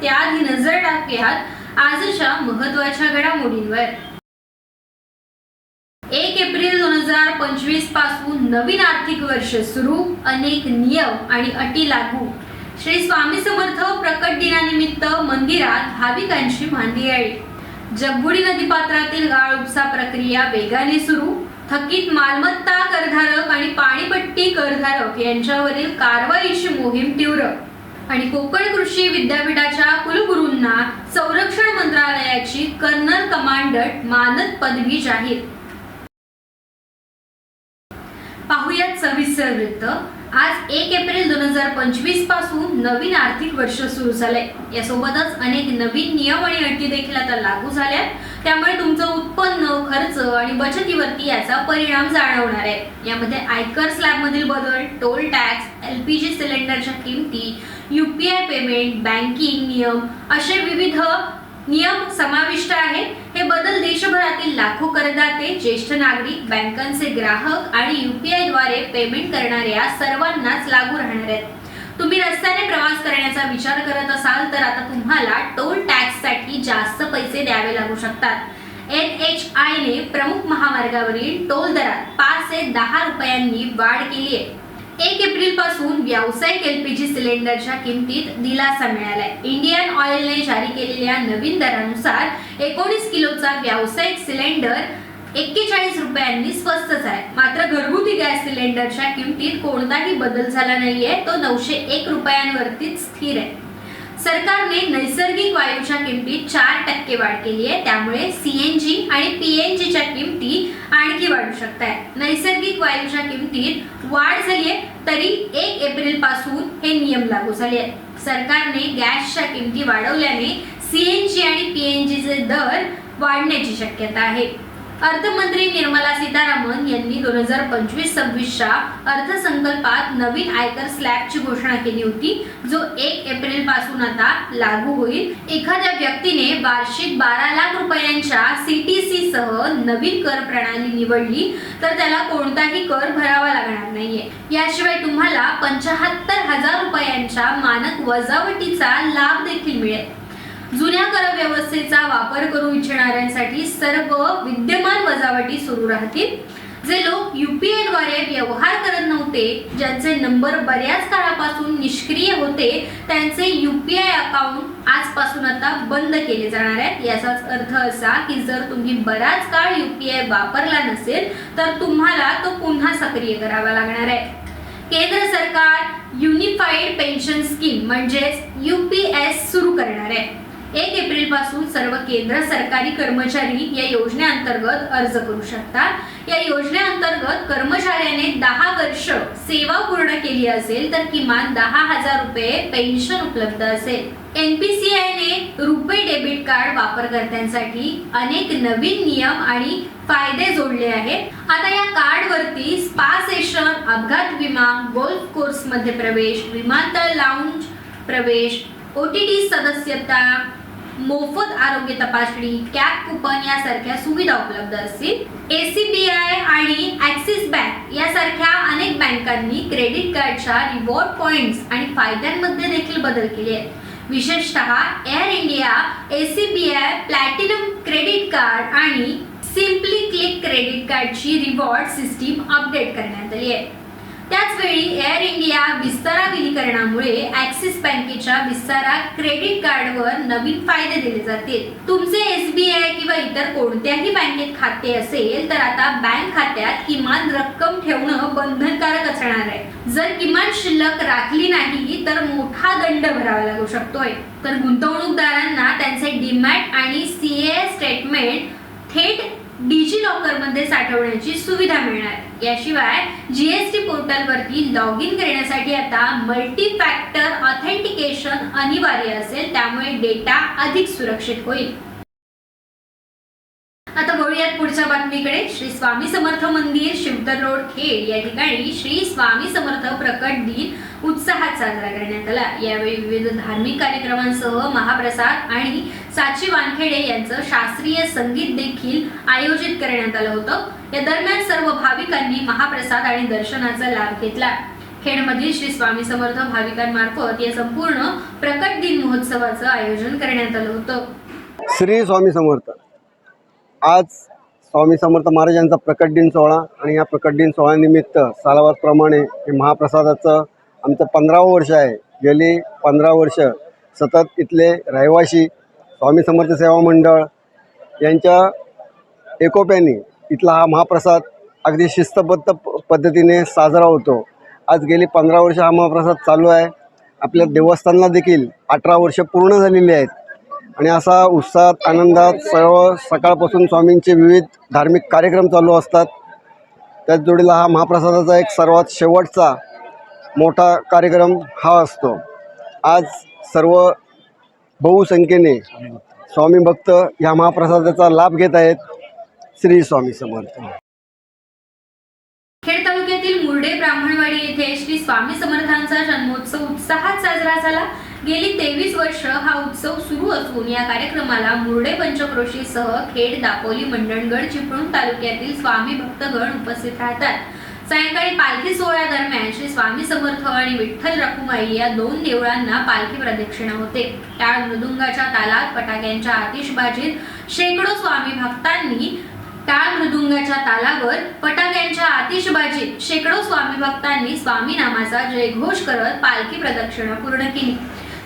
त्याआधी नजर टाकूयात आजच्या महत्त्वाच्या घडामोडींवर. एक एप्रिल दोन हजार पंचवीसपासून नवीन आर्थिक वर्ष सुरू अनेक नियम आणि अटी लागू. श्री स्वामी समर्थ प्रकट दिनानिमित्त मंदिरात भाविकांची मांदियाळी जगबुडी नदीपात्रातील गाळ उपसा प्रक्रिया वेगाने सुरू. थकीत मालमत्ता करधारक आणि पाणीपट्टी करधारक यांच्यावरील कारवाईची मोहीम तीव्र. आणि कोकण कृषी विद्यापीठाच्या कुलगुरूंना संरक्षण मंत्रालयाची कर्नल कमांडंट मानद पदवी जाहीर. पाहुयात सविस्तर वृत्त. आज एक एप्रिल दोन हजार पंचवीसपासून नवीन आर्थिक वर्ष सुरू झालंय. यासोबतच अनेक नवीन नियम आणि अटी देखील आता लागू झाल्या त्यामुळे तुमचं उत्पन्न खर्च आणि बचतीवरती याचा परिणाम जाणवणार आहे. यामध्ये आयकर स्लॅब मधील बदल टोल टॅक्स एलपीजी सिलेंडरच्या किमती युपीआय पेमेंट बँकिंग नियम असे विविध नियम समाविष्ट आहे. हे बदल देशभरातील लाखो करदाते ज्येष्ठ नागरिक बँकांचे ग्राहक आणि युपीआयद्वारे पेमेंट करणाऱ्या सर्वांनाच लागू राहणार आहेत. तुम्ही रस्त्याने प्रवास करण्याचा विचार करत असाल तर आता तुम्हाला टोल टॅक्ससाठी जास्त पैसे द्यावे लागू शकतात. एन एच आय ने प्रमुख महामार्गावरील टोल दरात पाच ते दहा रुपयांनी वाढ केली आहे. एक एप्रिलपासून व्यावसायिक एलपीजी सिलेंडरच्या किमतीत दिलासा मिळालाय. इंडियन ऑइलने जारी केलेल्या नवीन दरानुसार एकोणीस किलोचा व्यावसायिक सिलेंडर एक्केचाळीस रुपयांनी स्वस्तच आहे मात्र घरगुती गॅस सिलेंडरच्या किमतीत कोणताही बदल झाला नाहीये. तो नऊशे एक रुपयांवरतीच स्थिर आहे. सरकारने नैसर्गिक वायूच्या किमतीत चार टक्के वाढ केली आहे. त्यामुळे सीएनजी आणि पीएनजीच्या किमती आणखी वाढू शकतात नैसर्गिक वायूच्या किमतीत वाढ झाली आहे तरी एक एप्रिलपासून हे नियम लागू झाले आहेत. सरकारने गॅसच्या किमती वाढवल्याने सीएनजी आणि पीएनजीचे दर वाढण्याची शक्यता आहे. अर्थमंत्री निर्मला सीतारामन यांनी दोन हजार पंचवीस सव्वीसच्या अर्थसंकल्पात नवीन आयकर स्लॅबची घोषणा केली होती जो एक एप्रिलपासून आता लागू होईल. एखाद्या व्यक्तीने वार्षिक बारा लाख रुपयांच्या सीटीसी सह नवीन कर प्रणाली निवडली तर त्याला कोणताही कर भरावा लागणार नाहीये. याशिवाय तुम्हाला पंचाहत्तर हजार रुपयांच्या मानक वजावटीचा लाभ देखील मिळेल. जुन्या कर व्यवस्थेचा वापर करू इच्छिणाऱ्यांसाठी सर्व विद्यमान वजावटी सुरू राहतील. जे लोक युपीआयद्वारे व्यवहार करत नव्हते ज्यांचे नंबर बऱ्याच काळापासून निष्क्रिय होते त्यांचे युपीआय अकाउंट आजपासून आता बंद केले जाणार आहेत. याचाच अर्थ असा की जर तुम्ही बराच काळ युपीआय वापरला नसेल तर तुम्हाला तो पुन्हा सक्रिय करावा लागणार आहे. केंद्र सरकार युनिफाईड पेन्शन स्कीम म्हणजेच युपीएस सुरू करणार आहे. एक एप्रिलपासून सर्व केंद्र सरकारी कर्मचारी या योजनेअंतर्गत अर्ज करू शकतात. या योजनेअंतर्गत कर्मचाऱ्याने दहा वर्ष सेवा पूर्ण केली असेल तर किमान दहा हजार रुपये पेन्शन उपलब्ध असेल. एनपीसीआयने रुपे डेबिट कार्ड वापरकर्त्यांसाठी अनेक नवीन नियम आणि फायदे जोडले आहेत. आता या कार्ड वरती स्पा सेशन अपघात विमा गोल्फ कोर्समध्ये प्रवेश विमानतळ लाऊंज प्रवेश ओटीटी सदस्यता मोफत आरोग्य तपासणी कॅप कुपन यासारख्या सुविधा उपलब्ध असतील. एसीबीआय आणि ऍक्सिस बँक यासारख्या अनेक बँकांनी क्रेडिट कार्डच्या रिवॉर्ड पॉइंट्स आणि फायद्यांमध्ये देखील बदल केले आहेत. विशेषतः Air India SBI platinum credit card आणि सिम्पली क्लिक क्रेडिट कार्डची रिवॉर्ड सिस्टीम अपडेट करण्यात आली आहे. त्याचवेळी एअर इंडिया विस्तारा विलीकरणामुळे ऍक्सिस बँकेच्या विस्तारा क्रेडिट कार्डवर नवीन फायदे दिले जातील. तुमचे एसबीआय किंवा इतर कोणत्याही बँकेत खाते असेल तर आता बँक खात्यात किमान रक्कम ठेवणं बंधनकारक असणार आहे. जर किमान शिल्लक राखली नाही तर मोठा दंड भरावा लागू शकतोय. तर गुंतवणूकदारांना त्यांचे डीमॅट आणि सीए स्टेटमेंट थेट डिजी लॉकरमध्ये साठवण्याची सुविधा मिळणार. याशिवाय जीएसटी पोर्टलवरती लॉग इन करण्यासाठी आता मल्टी फॅक्टर ऑथेंटिकेशन अनिवार्य असेल त्यामुळे डेटा अधिक सुरक्षित होईल. आता वळूयात पुढच्या बातमीकडे. श्री स्वामी समर्थ मंदिर शिवतर रोड खेड. या ठिकाणी श्री स्वामी समर्थ प्रकट दिन उत्साहात साजरा करण्यात आला. यावेळी विविध धार्मिक कार्यक्रमांसह महाप्रसाद आणि साची वानखेडे यांचं शास्त्रीय संगीत देखील आयोजित करण्यात आलं होतं. या दरम्यान सर्व भाविकांनी महाप्रसाद आणि दर्शनाचा लाभ घेतला. खेडमधील श्री स्वामी समर्थ भाविकांमार्फत या संपूर्ण प्रकट दिन महोत्सवाचं आयोजन करण्यात आलं होतं. श्री स्वामी समर्थ. आज स्वामी समर्थ महाराजांचा प्रकट दिन सोहळा आणि या प्रकट दिन सोहळ्यानिमित्त सालावादप्रमाणे हे महाप्रसादाचं आमचं पंधरावं वर्ष आहे. गेली पंधरा वर्ष सतत इथले रहिवासी स्वामी समर्थ सेवा मंडळ यांच्या एकोप्याने इथला हा महाप्रसाद अगदी शिस्तबद्ध प- पद्धतीने साजरा होतो. आज गेली पंधरा वर्ष हा महाप्रसाद चालू आहे. आपल्या देवस्थानला देखील अठरा वर्ष पूर्ण झालेली आहेत. आणि असा उत्साहात आनंदात सर्व सकाळपासून स्वामींचे विविध धार्मिक कार्यक्रम चालू असतात. त्याच जोडीला हा महाप्रसादाचा एक सर्वात शेवटचा मोठा कार्यक्रम हा असतो. आज सर्व बहुसंख्येने स्वामी भक्त या महाप्रसादाचा लाभ घेत आहेत श्री स्वामी समर्थ. खेड तालुक्यातील मुर्डे ब्राह्मणवाडी येथे श्री स्वामी समर्थांचा जन्मोत्सव उत्साहात साजरा झाला. गेली तेवीस वर्ष हा उत्सव सुरू असून या कार्यक्रमाला मुर्डे पंचक्रोशीसह खेड दापोली मंडणगड चिपळूण तालुक्यातील स्वामी भक्तगण उपस्थित राहतात. सायंकाळी पालखी सोहळ्यादरम्यान श्री स्वामी समर्थ आणि विठ्ठल रखुमाई या दोन देवळांना पालखी प्रदक्षिणा होते. टाळ मृदुंगाच्या तालात फटाक्यांच्या आतिषबाजीत शेकडो स्वामी भक्तांनी टाळ मृदुंगाच्या तालावर फटाक्यांच्या आतिषबाजीत शेकडो स्वामी भक्तांनी स्वामी नामाचा जयघोष करत पालखी प्रदक्षिणा पूर्ण केली.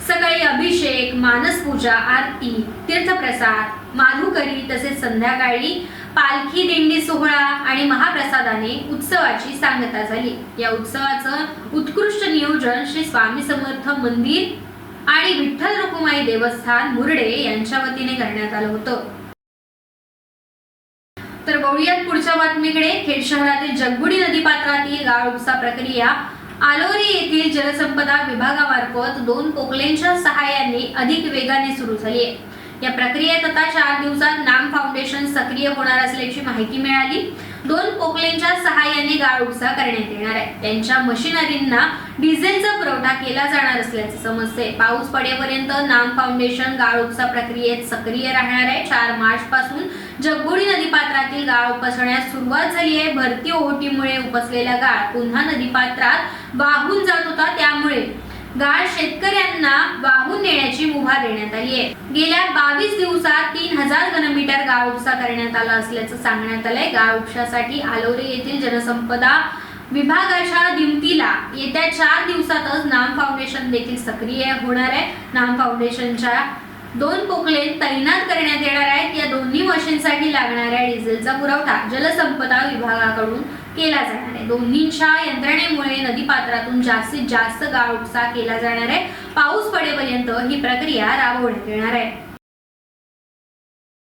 सकाळी अभिषेक मानसपूजा आरती तीर्थप्रसाद माधुकरी तसेच संध्याकाळी पालखी दिंडी सोहळा आणि महाप्रसादाने उत्सवाची सांगता झाली. या उत्सवाचं उत्कृष्ट नियोजन श्री स्वामी समर्थ मंदिर आणि विठ्ठल रुकुमाई देवस्थान मुरडे यांच्या वतीने करण्यात आलं होतं. तर बघूयात पुढच्या बातमीकडे. खेड शहरातील जगबुडी नदीपात्रातील गाळ उपसा प्रक्रिया आलोरी येथील जलसंपदा विभागामार्फत दोन पोकलेंच्या सहाय्याने अधिक वेगाने सुरू झाली आहे. या प्रक्रियेत आता चार दिवसात नाम फाउंडेशन सक्रिय होणार असल्याची माहिती मिळाली. दोन पोकलेंच्या सहाय्याने गाळ उपसा करण्यात येणार आहे. त्यांच्या मशिनरींना डिझेलचा पुरवठा केला जाणार असल्याचं समजते पाऊस पडेपर्यंत नाम फाउंडेशन गाळ उपसा प्रक्रियेत सक्रिय राहणार आहे. चार मार्च पासून जगबुडी नदीपात्रातील गाळ उपसण्यास सुरुवात झाली आहे. भरती ओहोटीमुळे उपसलेला गाळ पुन्हा नदीपात्रात वाहून जात होता. त्यामुळे गाळ शेतकऱ्यांना वाहून नेण्याची मुभा देण्यात आली आहे. गेल्या बावीस दिवसात तीन हजार घनमीटर गाळ उपसा करण्यात आला असल्याचं सांगण्यात आलंय. गाळ उपशासाठी आलोरे येथील जनसंपदा विभागाच्या दिमतीला येत्या चार दिवसातच नाम फाउंडेशन देखील सक्रिय होणार आहे. नाम फाउंडेशनच्या दोन पोकले तैनात करण्यात येणार आहेत. या दोन्ही मशीनसाठी लागणाऱ्या डिझेलचा पुरवठा जलसंपदा विभागाकडून केला जाणार आहे. दोन्हींच्या यंत्रणेमुळे नदीपात्रातून जास्तीत जास्त गाळ उपसा केला जाणार आहे. पाऊस पडेपर्यंत ही प्रक्रिया राबवण्यात येणार आहे.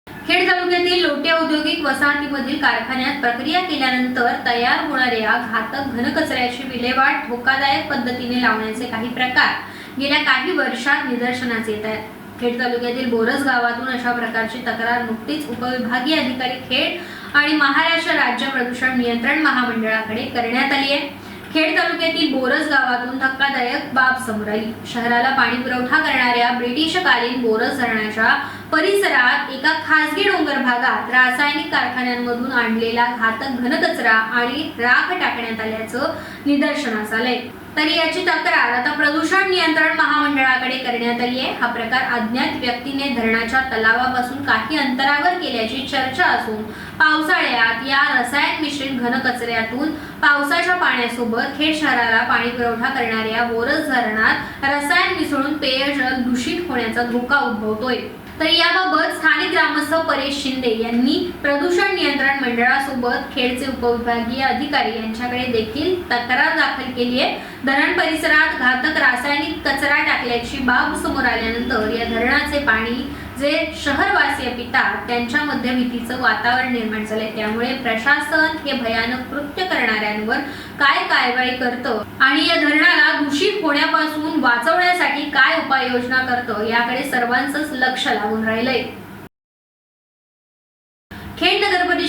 खेड तालुक्यातील लोटे औद्योगिक वसाहतीमधील कारखान्यात प्रक्रिया केल्यानंतर तयार होणाऱ्या घातक घनकचऱ्याची विल्हेवाट धोकादायक पद्धतीने लावण्याचे काही प्रकार गेल्या काही वर्षात निदर्शनास येत आहेत. खेड तालुक्यातील बोरस गावातून अशा प्रकारची तक्रार नुकतीच उपविभागीय अधिकारी खेड आणि महाराष्ट्र राज्य प्रदूषण नियंत्रण महामंडळाकडे करण्यात आली आहे. खेड तालुक्यातील बोरस गावातून धक्कादायक बाब समोर आली. शहराला पाणी पुरवठा करणाऱ्या ब्रिटिशकालीन बोरस धरणाच्या परिसरात एका खासगी डोंगर भागात रासायनिक कारखान्यांमधून आणलेला घातक घनकचरा आणि राख टाकण्यात आल्याचं निदर्शनास आलंय. तरी याची तक्रार आता प्रदूषण नियंत्रण महामंडळाकडे करण्यात आली आहे. हा प्रकार अज्ञात व्यक्तीने धरणाच्या तलावापासून काही अंतरावर केल्याची चर्चा असून पावसाळ्यात या रसायन मिश्रित घनकचऱ्यातून पावसाच्या पाण्यासोबत खेड शहराला पाणी पुरवठा करणाऱ्या बोरस धरणात रसायन मिसळून पेयजल दूषित होण्याचा धोका उद्भवतोय. तर याबाबत स्थानिक ग्रामस्थ परेश शिंदे यांनी प्रदूषण नियंत्रण मंडळासोबत खेडचे उपविभागीय अधिकारी यांच्याकडे देखील तक्रार दाखल केली आहे. धरण परिसरात घातक रासायनिक कचरा टाकल्याची बाब समोर आल्यानंतर या धरणाचे पाणी जे शहरवासीय पितात त्यांच्यामध्ये भीतीचं वातावरण निर्माण झालंय. त्यामुळे प्रशासन हे भयानक कृत्य करणाऱ्यांवर काय कारवाई करतं आणि या धरणाला दूषित होण्यापासून वाचवण्यासाठी काय उपाययोजना करतं याकडे सर्वांचंच लक्ष लागून राहिलंय.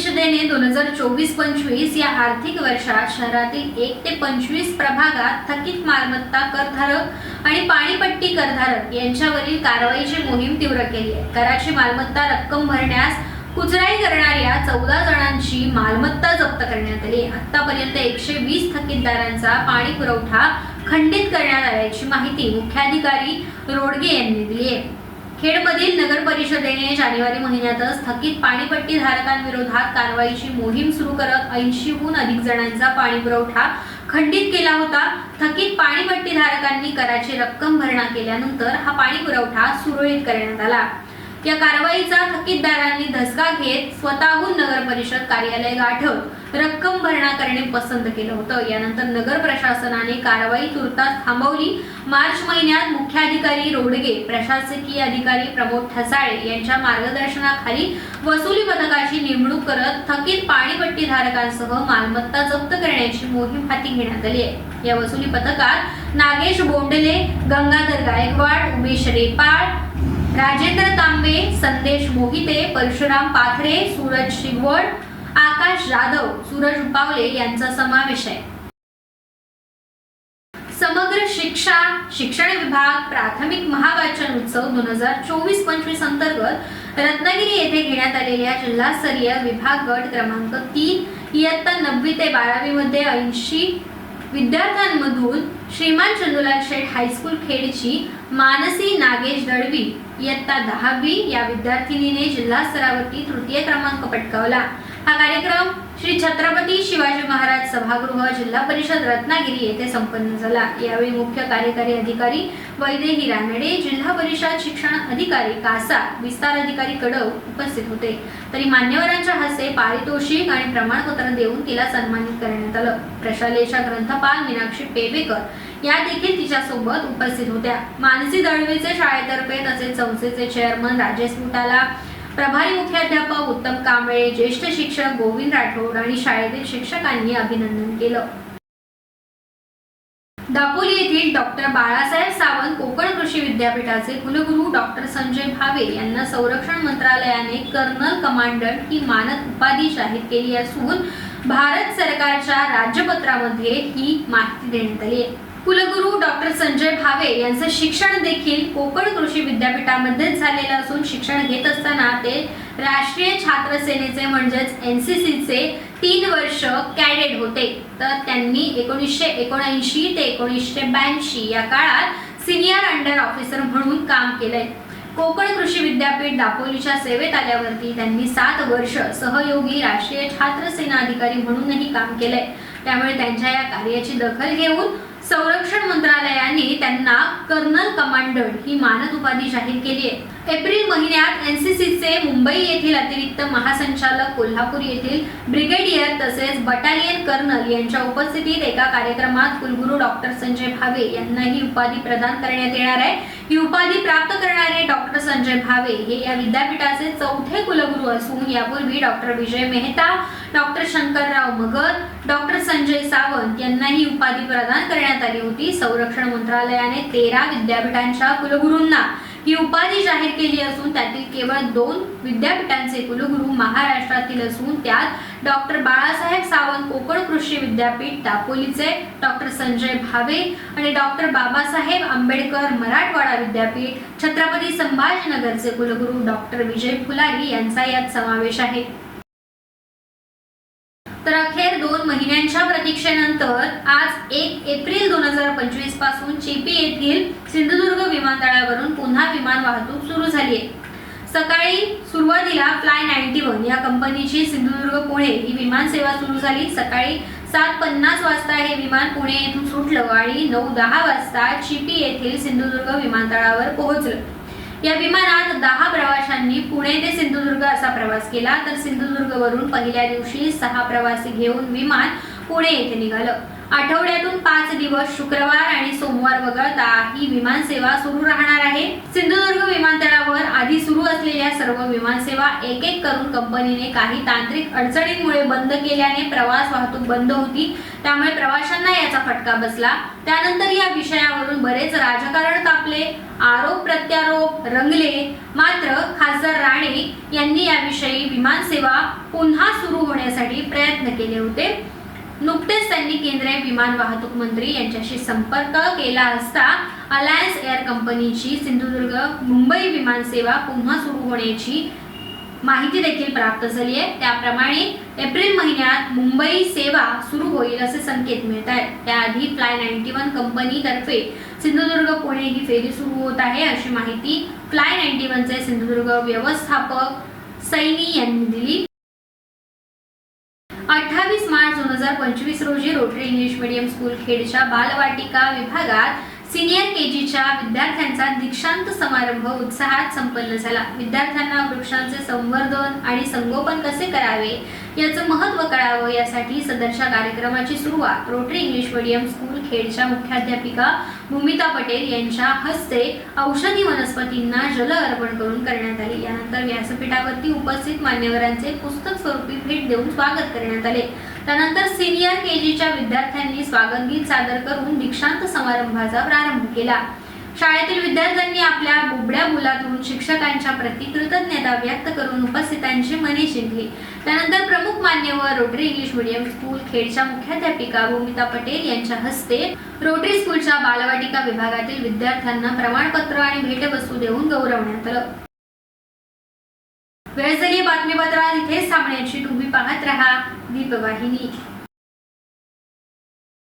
परिषदेने दोन हजार चोवीस पंचवीस या आर्थिक वर्षात शहरातील एक ते पंचवीस प्रभागात थकीत मालमत्ता करधारक आणि पाणीपट्टी करधारक यांच्यावरील कारवाईची मोहीम तीव्र केली आहे. कराची मालमत्ता रक्कम भरण्यास कुचराई करणाऱ्या चौदा जणांची मालमत्ता जप्त करण्यात आली आतापर्यंत एकशे वीस थकीतदारांचा पाणी पुरवठा खंडित करण्यात आल्याची माहिती मुख्याधिकारी रोडगे यांनी दिली आहे. खेडमधील नगर परिषदेने जानेवारी महिन्यातच थकीत पाणीपट्टी धारकांविरोधात कारवाईची मोहीम सुरू करत ऐंशीहून अधिक जणांचा पाणी पुरवठा खंडित केला होता. थकीत पाणीपट्टी धारकांनी कराची रक्कम भरणा केल्यानंतर हा पाणी पुरवठा सुरळीत करण्यात आला. या कारवाईचा थकीतदारांनी धसका घेत स्वतःहून नगर परिषद कार्यालय गाठत रक्कम भरणा करणे पसंत केलं होतं. यानंतर नगर प्रशासनाने कारवाई तुर्तास थांबवली. मार्च महिन्यात मुख्याधिकारी रोडगे प्रशासकीय अधिकारी प्रमोद ठसाळे यांच्या मार्गदर्शनाखाली वसुली पथकाची नेमणूक करत थकीत पाणीपट्टी धारकांसह मालमत्ता जप्त करण्याची मोहीम हाती घेण्यात आली आहे. या वसुली पथकात नागेश बोंडले गंगाधर गायकवाड उमेश रेपाळ राजेंद्र तांबे संदेश मोहिते परशुराम पाथरे सूरज शिगवड आकाश जाधव सूरज उपावले यांचा समावेश आहे. समग्र शिक्षा शिक्षण विभाग प्राथमिक महावाचन उत्सव दोन हजार चोवीस पंचवीस अंतर्गत रत्नागिरी येथे घेण्यात आलेल्या जिल्हास्तरीय विभाग गट क्रमांक तीन इयत्ता नववी ते बारावी मध्ये ऐंशी विद्यार्थ्यांमधून श्रीमान चंदुलाल शेठ हायस्कूल खेडची मानसी नागेश दळवी इयत्ता दहावी या विद्यार्थिनीने जिल्हा स्तरावरती तृतीय क्रमांक पटकावला. हा कार्यक्रम श्री छत्रपती शिवाजी महाराज सभागृह जिल्हा परिषद रत्नागिरी येथे संपन्न झाला. यावेळी मुख्य कार्यकारी अधिकारी वैदेही रानडे जिल्हा परिषद शिक्षण अधिकारी कासा विस्तार अधिकारी कडव उपस्थित होते. तरी मान्यवरांच्या हस्ते पारितोषिक आणि प्रमाणपत्र देऊन तिला सन्मानित करण्यात आलं. प्रशालेच्या ग्रंथपाल मीनाक्षी पेबेकर या देखील तिच्यासोबत उपस्थित होत्या. मानसी दळवीचे शाळेतर्फे तसेच संस्थेचे चेअरमन राजेश मुटाला प्रभारी मुख्याध्यापक उत्तम कांबळे ज्येष्ठ शिक्षक गोविंद राठोड आणि शाळेतील शिक्षकांनी अभिनंदन केलं. दापोली येथील डॉक्टर बाळासाहेब सावंत कोकण कृषी विद्यापीठाचे कुलगुरू डॉक्टर संजय भावे यांना संरक्षण मंत्रालयाने कर्नल कमांडंट ही मानद उपाधी जाहीर केली असून भारत सरकारच्या राज्यपत्रामध्ये ही माहिती देण्यात आली आहे. कुलगुरू डॉक्टर संजय भावे यांचं शिक्षण देखील कोकण कृषी विद्यापीठामध्येच झालेलं असून शिक्षण घेत असताना ते राष्ट्रीय छात्र सेनेचे म्हणजेच एन सी सीचे तीन वर्ष कॅडेट होते. तर त्यांनी एकोणीसशे एकोणऐंशी ते एकोणीसशे ब्याऐंशी या काळात सिनियर अंडर ऑफिसर म्हणून काम केलंय. कोकण कृषी विद्यापीठ दापोलीच्या सेवेत आल्यावरती त्यांनी सात वर्ष सहयोगी राष्ट्रीय छात्र सेना अधिकारी म्हणूनही काम केलंय. त्यामुळे त्यांच्या या कार्याची दखल घेऊन संरक्षण मंत्रालयाने त्यांना कर्नल कमांडंट ही मानद उपाधी जाहीर केली आहे. एप्रिल महिन्यात एन सी सीचे मुंबई येथील अतिरिक्त महासंचालक कोल्हापूर येथील ब्रिगेडियर तसेच बटालियन कर्नल यांच्या उपस्थितीत एका कार्यक्रमात कुलगुरू डॉक्टर संजय भावे यांना ही उपाधी प्रदान करण्यात येणार आहे. ही उपाधी प्राप्त करणारे डॉक्टर संजय भावे हे या विद्यापीठाचे चौथे कुलगुरू असून यापूर्वी doctor Vijay Mehta doctor Shankarrao Magar doctor Sanjay Sawant यांना ही उपाधी प्रदान करण्यात आली होती. संरक्षण मंत्रालयाने तेरा विद्यापीठांच्या कुलगुरूंना ही उपाधी जाहीर केली असून त्यातील केवळ दोन विद्यापीठांचे कुलगुरू महाराष्ट्रातील असून त्यात डॉक्टर बाळासाहेब सावंत कोकण कृषी विद्यापीठ दापोलीचे डॉक्टर संजय भावे आणि डॉक्टर बाबासाहेब आंबेडकर मराठवाडा विद्यापीठ छत्रपती संभाजीनगरचे कुलगुरू डॉक्टर विजय फुलारी यांचा यात समावेश आहे. तर अखेर दोन महिन्यांच्या प्रतीक्षेनंतर आज एक एप्रिल दोन हजार पंचवीसपासून चिपी येथील सिंधुदुर्ग विमानतळावरून पुन्हा विमान वाहतूक सुरू झाली आहे सकाळी सुरुवातीला फ्लाय नाईन्टी वन या कंपनीची सिंधुदुर्ग पुणे ही विमान सेवा सुरू झाली. सकाळी सात पन्नास वाजता हे विमान पुणे येथून सुटलं आणि नऊ दहा वाजता चिपी येथील सिंधुदुर्ग विमानतळावर पोहोचलं. या विमानात दहा प्रवाशांनी पुणे ते सिंधुदुर्ग असा प्रवास केला. तर सिंधुदुर्गवरून पहिल्या दिवशी सहा प्रवासी घेऊन विमान पुणे येथे निघालं. आठवड्यातून पाच दिवस शुक्रवार आणि सोमवार वगळता ही विमान सेवा सुरू राहणार आहे. सिंधुदुर्ग विमानतळावर आधी सुरू असलेल्या सर्व विमानसेवा एक एक करून कंपनीने काही तांत्रिक अडचणींमुळे बंद केल्याने प्रवास वाहतूक बंद होती. त्यामुळे प्रवाशांना याचा फटका बसला. त्यानंतर या विषयावरून बरेच राजकारण तापले. आरोप प्रत्यारोप रंगले. मात्र खासदार राणे यांनी याविषयी विमानसेवा पुन्हा सुरू होण्यासाठी प्रयत्न केले होते. नुकतेच त्यांनी केंद्रीय विमान वाहतूक मंत्री यांच्याशी संपर्क केला असता अलायन्स एअर कंपनीची सिंधुदुर्ग मुंबई विमानसेवा पुन्हा सुरू होण्याची माहिती देखील प्राप्त झाली आहे. त्याप्रमाणे एप्रिल महिन्यात मुंबई सेवा सुरू होईल असे संकेत मिळत आहेत. त्याआधी फ्लाय नाईन्टी वन कंपनीतर्फे सिंधुदुर्ग पुणे ही फेरी सुरू होत आहे अशी माहिती फ्लाय नाईन्टी वनचे सिंधुदुर्ग व्यवस्थापक सैनी यांनी दिली. अठ्ठावीस मार्च दोन हजार पंचवीस रोजी रोटरी इंग्लिश मीडियम स्कूल खेडच्या बालवाटिका विभागात सिनियर के जीच्या विद्यार्थ्यांचा दीक्षांत समारंभ उत्साहात संपन्न झाला. विद्यार्थ्यांना वृक्षांचे संवर्धन आणि संगोपन कसे करावे? याचं महत्त्व कळावं यासाठी सदरच्या कार्यक्रमाची सुरुवात रोटरी इंग्लिश मिडियम स्कूल खेडच्या मुख्याध्यापिका भूमिता पटेल यांच्या हस्ते औषधी वनस्पतींना जल अर्पण करून करण्यात आले. यानंतर व्यासपीठावरती उपस्थित मान्यवरांचे पुस्तक स्वरूपी भेट देऊन स्वागत करण्यात आले. त्यानंतर सिनियर के जीच्या विद्यार्थ्यांनी स्वागत गीत सादर करून दीक्षांत समारंभाचा प्रारंभ केला. शाळेतील विद्यार्थ्यांनी आपल्या बुबड्या मुलातून शिक्षकांच्या प्रति कृतज्ञता व्यक्त करून उपस्थितांची मने जिंकली त्यानंतर प्रमुख मान्यवर रोटरी इंग्लिश मीडियम स्कूल खेडच्या मुख्याध्यापिका भूमिता पटेल यांच्या हस्ते रोटरी स्कूलच्या बालवाटिका विभागातील विद्यार्थ्यांना प्रमाणपत्र आणि भेटवस्तू देऊन गौरवण्यात आलं. वेळ झाली बातमीपत्रात. इथेच थांबण्याची. तुम्ही पाहत रहा दीपवाहिनी.